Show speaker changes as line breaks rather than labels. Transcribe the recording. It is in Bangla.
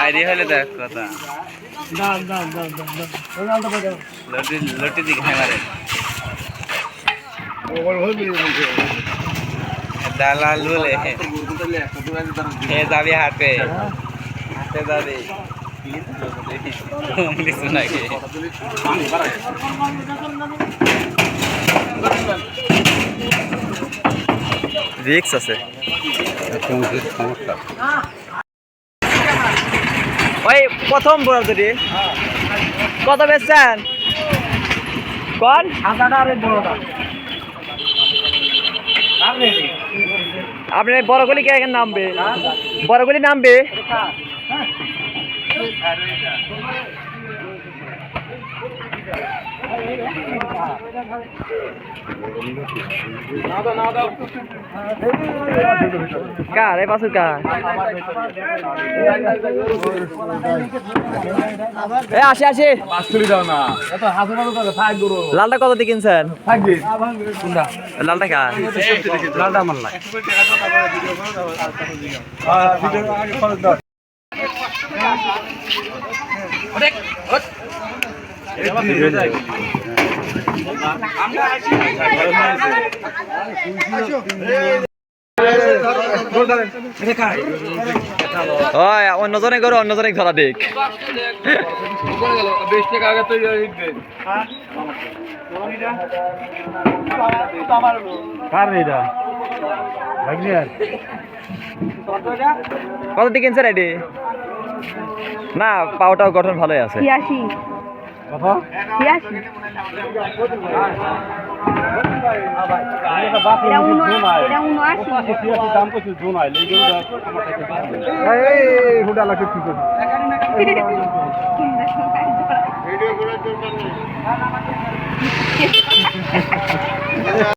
আইডি হলে দেখ কথা
দাম দাম দাম দাম দাম রোনাল্ডো পাই দাও
লটি লটি দিকে হ্যাঁ মারে দালাল বলে হে যাবি হাটে হাটে যাবি কিছু নাকি রিক্স আছে ওই প্রথম বড় কত বেচছেন? কোন আপনি বড়গুলি কে এখানে নামবে? বড়গুলি নামবে? কার? এই পাশে কার? এ, আসে আসে। লালটা কত দিয়ে কিনছেন? লালটা কার?
লালটা নাই হ্যাঁ
অন্যজনে করো অন্যজনে ধরা দেখ কত দিয়ে কিনছেন এটি? না পাওটাও গঠন ভালোই আছে।
ছিয়াশি
কথা
ছিয়াশি